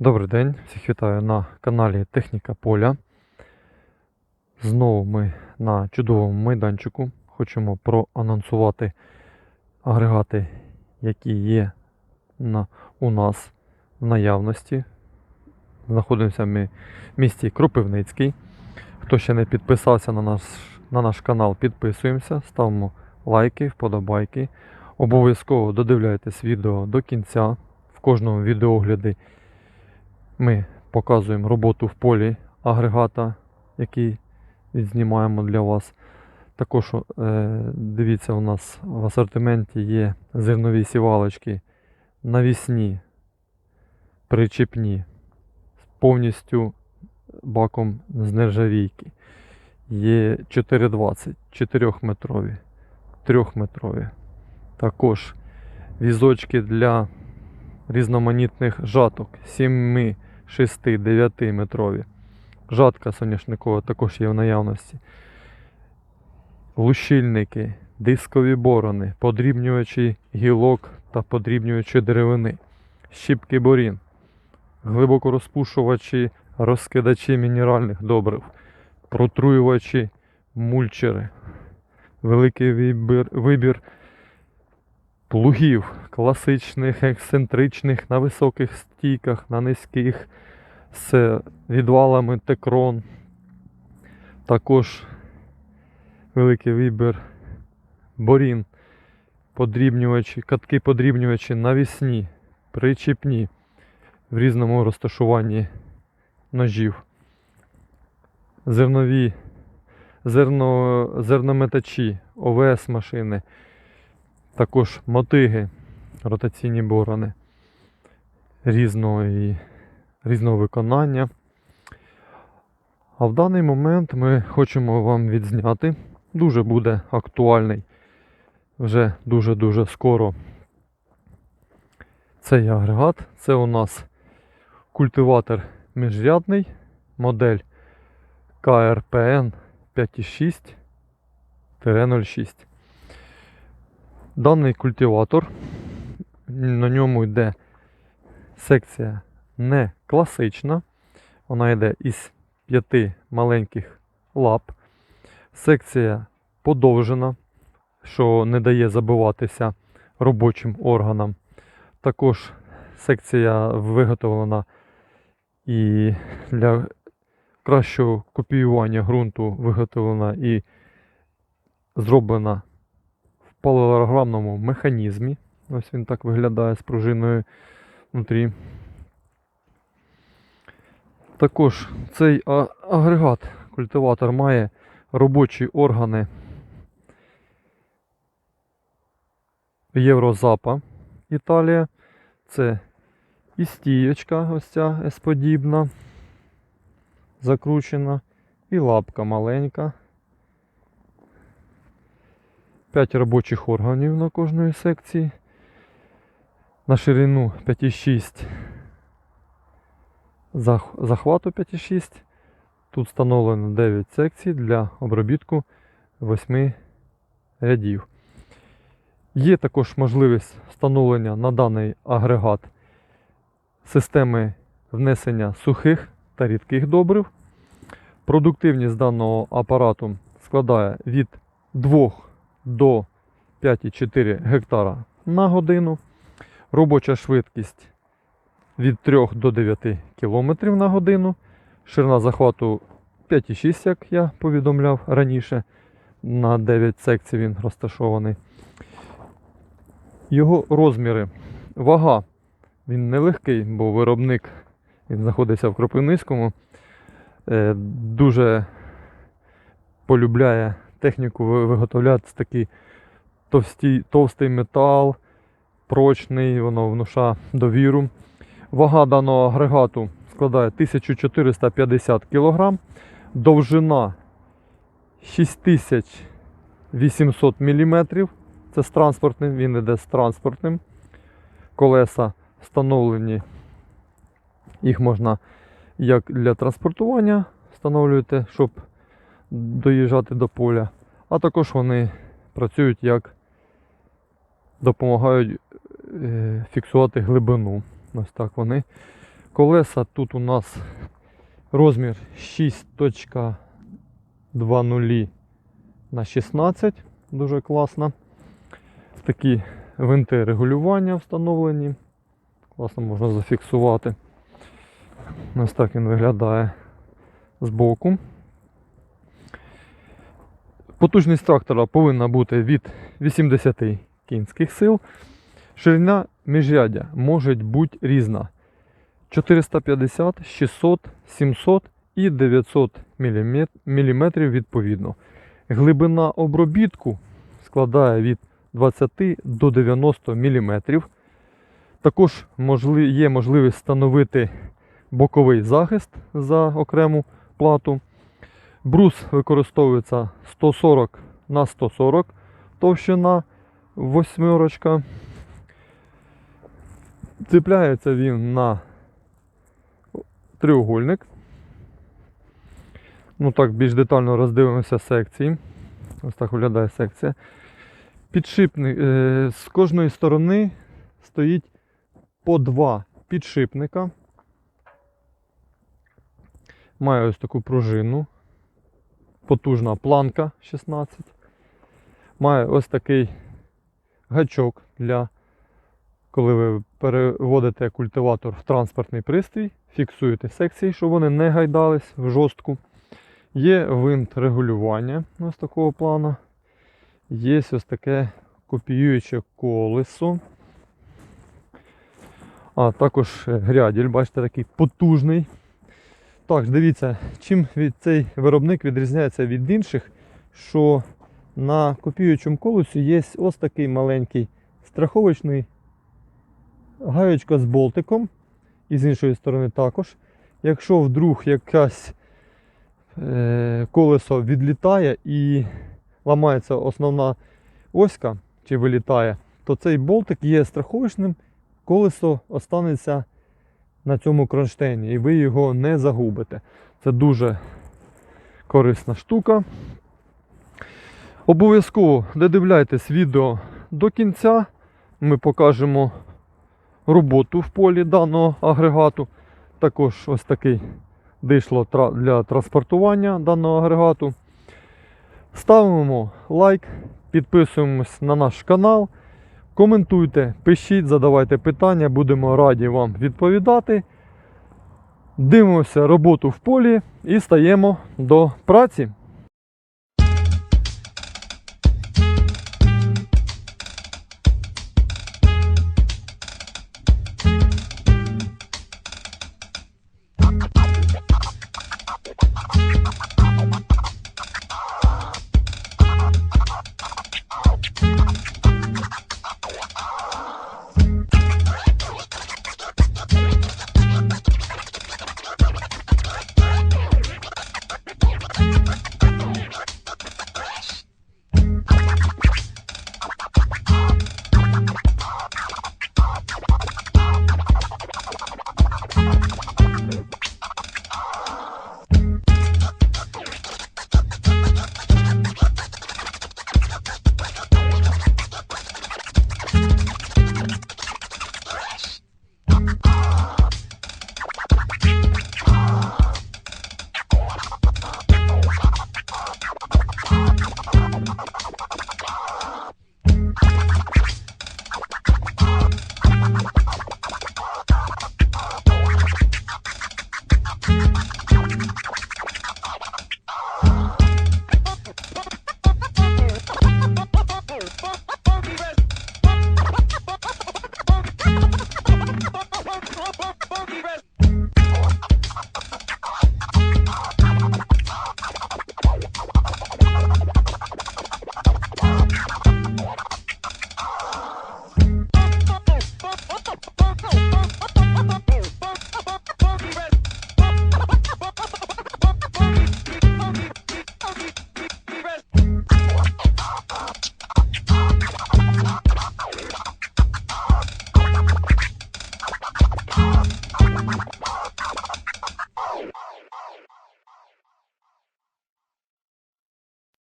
Добрий день, всіх вітаю на каналі Техніка Поля. Знову ми на чудовому майданчику. Хочемо проанонсувати агрегати, які є на, у нас в наявності. Знаходимося ми в місті Кропивницький. Хто ще не підписався на наш, на наш канал, підписуємося, ставимо лайки, вподобайки. Обов'язково додивляйтесь відео до кінця. В кожному відеогляді ми показуємо роботу в полі агрегата, який відзнімаємо для вас. Також е, дивіться, у нас в асортименті є зернові сівалочки навісні, причепні, повністю баком з нержавійки. Є 4,20, 4-метрові, 3-метрові. Також візочки для різноманітних жаток 7, 6, 9 метрові. Жатка соняшникова також є в наявності. Лущильники, дискові борони, подрібнювачі гілок та подрібнювачі деревини, щіпки борін, глибокорозпушувачі, розкидачі мінеральних добрив, протруювачі, мульчери, великий вибір плугів класичних, ексцентричних, на високих стійках, на низьких, з відвалами текрон. Також великий вибір борін, подрібнювачі, катки подрібнювачі навісні, причіпні в різному розташуванні ножів. Зернові, зерно, зернометачі, ОВС машини. Також мотиги, ротаційні борони різного, різного виконання. А в даний момент ми хочемо вам відзняти. Дуже буде актуальний вже дуже-дуже скоро цей агрегат. Це у нас культиватор міжрядний, модель КРПН 5,6-06. Даний культиватор, на ньому йде секція не класична. Вона йде із п'яти маленьких лап. Секція подовжена, що не дає забиватися робочим органам. Також секція виготовлена і для кращого копіювання ґрунту виготовлена і зроблена в механізмі. Ось він так виглядає з пружиною внутрі. Також цей агрегат, культиватор має робочі органи Єврозапа Італія. Це і стієчка ось ця S-подібна, закручена, і лапка маленька. 5 робочих органів на кожної секції. На ширину 5,6 захвату 5,6. Тут встановлено 9 секцій для обробітку 8 рядів. Є також можливість встановлення на даний агрегат системи внесення сухих та рідких добрив. Продуктивність даного апарату складає від 2 до 5,4 гектара на годину. Робоча швидкість від 3 до 9 км на годину. Ширина захвату 5,6, як я повідомляв раніше. На 9 секцій він розташований. Його розміри. Вага. Він нелегкий, бо виробник він знаходиться в Кропивницькому. Е, Дуже полюбляє техніку ви- виготовляти такий товсті, товстий метал, прочний, воно внуша довіру. Вага даного агрегату складає 1450 кг, довжина 6800 мм. Це з транспортним, він іде з транспортним. Колеса встановлені, їх можна як для транспортування встановлюєте, щоб доїжджати до поля, а також вони працюють як допомагають е, фіксувати глибину. Ось так вони Колеса тут у нас розмір 6.20 на 16. Дуже класно. Такі винти регулювання встановлені. Класно можна зафіксувати. Ось так він виглядає збоку. Потужність трактора повинна бути від 80 кінських сил. Ширина міжрядя може бути різна. 450, 600, 700 і 900 мм відповідно. Глибина обробітку складає від 20 до 90 мм. Також є можливість встановити боковий захист за окрему плату. Брус використовується 140 на 140 товщина восьмерочка. Цепляється він на треугольник. Ну так, більш детально роздивимося секції. Ось так виглядає секція. Підшипник. е, З кожної сторони стоїть по два підшипника. Має ось таку пружину. Потужна планка 16. Має ось такий гачок для коли ви переводите культиватор в транспортний пристрій, фіксуєте секції, щоб вони не гайдались в жорстку. Є винт регулювання ось такого плану. Є ось таке копіююче колесо. А також гряділь, бачите, такий потужний. Так, дивіться, чим від цей виробник відрізняється від інших, що на копіюючому колесі є ось такий маленький страховочний гаєчка з болтиком. І з іншої сторони також. Якщо вдруг якась е, колесо відлітає і ламається основна оська чи вилітає, то цей болтик є страховочним, колесо останеться на цьому кронштейні і ви його не загубите. Це дуже корисна штука. Обов'язково додивляйтесь відео до кінця. Ми покажемо роботу в полі даного агрегату. Також ось такий дишло для транспортування даного агрегату. Ставимо лайк, підписуємось на наш канал. Коментуйте, пишіть, задавайте питання, будемо раді вам відповідати. Дивимося роботу в полі і стаємо до праці. Funky Rest.